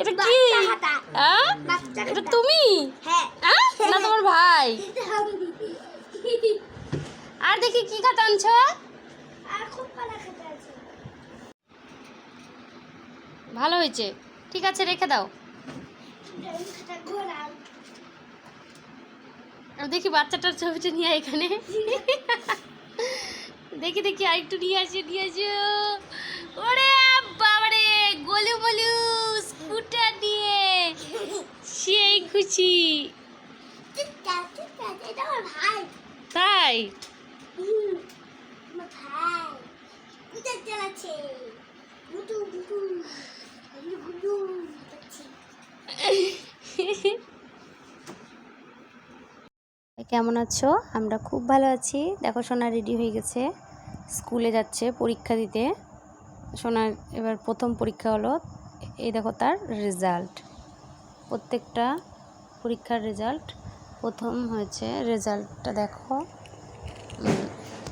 এটা কি। হ্যাঁ? এটা তুমি? হ্যাঁ। হ্যাঁ? না তোমার ভাই। আর দেখি কি খাতা আনছো? ভালো হয়েছে। ঠিক আছে রেখে দাও। দেখি বাচ্চাটার ছবিটা নিয়ে আয় এখানে। দেখি দেখি আরেকটু নিয়ে আসি নিয়ে আসি। ওরে বাবারে গলু বলু স্কুটার দিয়ে। সেই খুশি। তাই। কেমন আছো? আমরা খুব ভালো আছি। দেখো সোনা রেডি হয়ে গেছে। স্কুলে যাচ্ছে পরীক্ষা দিতে। সোনার এবার প্রথম পরীক্ষা হলো, এই দেখো তার রেজাল্ট প্রত্যেকটা পরীক্ষার রেজাল্ট প্রথম হয়েছে রেজাল্টটা দেখো।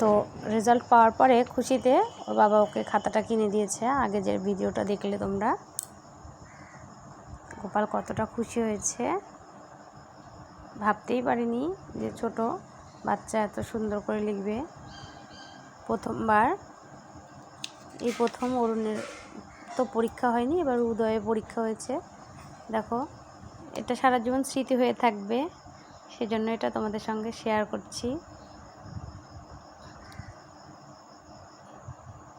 তো রেজাল্ট পাওয়ার পরে খুশিতে ওর বাবা ওকে খাতাটা কিনে দিয়েছে, আগে যে ভিডিওটা দেখলে তোমরা। গোপাল কতটা খুশি হয়েছে। ভাবতেই পারিনি যে ছোট বাচ্চা এত সুন্দর করে লিখবে। প্রথমবার এই প্রথম অরুণের তো পরীক্ষা হয়নি, এবার উদয়ে পরীক্ষা হয়েছে। দেখো, এটা সারা জীবন স্মৃতি হয়ে থাকবে, সেজন্য এটা তোমাদের সঙ্গে শেয়ার করছি।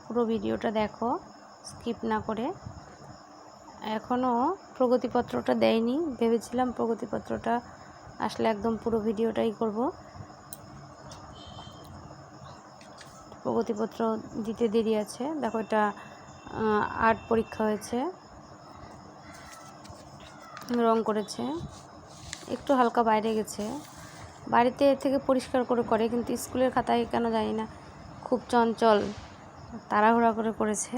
পুরো ভিডিওটা দেখো স্কিপ না করে। এখনও প্রগতিপত্রটা দেয়নি, ভেবেছিলাম প্রগতিপত্রটা আসলে একদম পুরো ভিডিওটাই করব। প্রগতিপত্র দিতে দেরি আছে। দেখো এটা আর্ট পরীক্ষা হয়েছে। রং করেছে। একটু হালকা বাইরে গেছে। বাড়িতে এর থেকে পরিষ্কার করে করে, কিন্তু স্কুলের খাতায় কেন জানি না, খুব চঞ্চল, তাড়াহুড়া করে করেছে।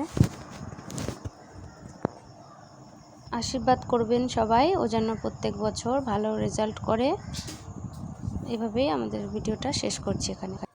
আশীর্বাদ করবেন সবাই, ও যেন প্রত্যেক বছর ভালো রেজাল্ট করে। এভাবেই আমাদের ভিডিওটা শেষ করছি এখানে।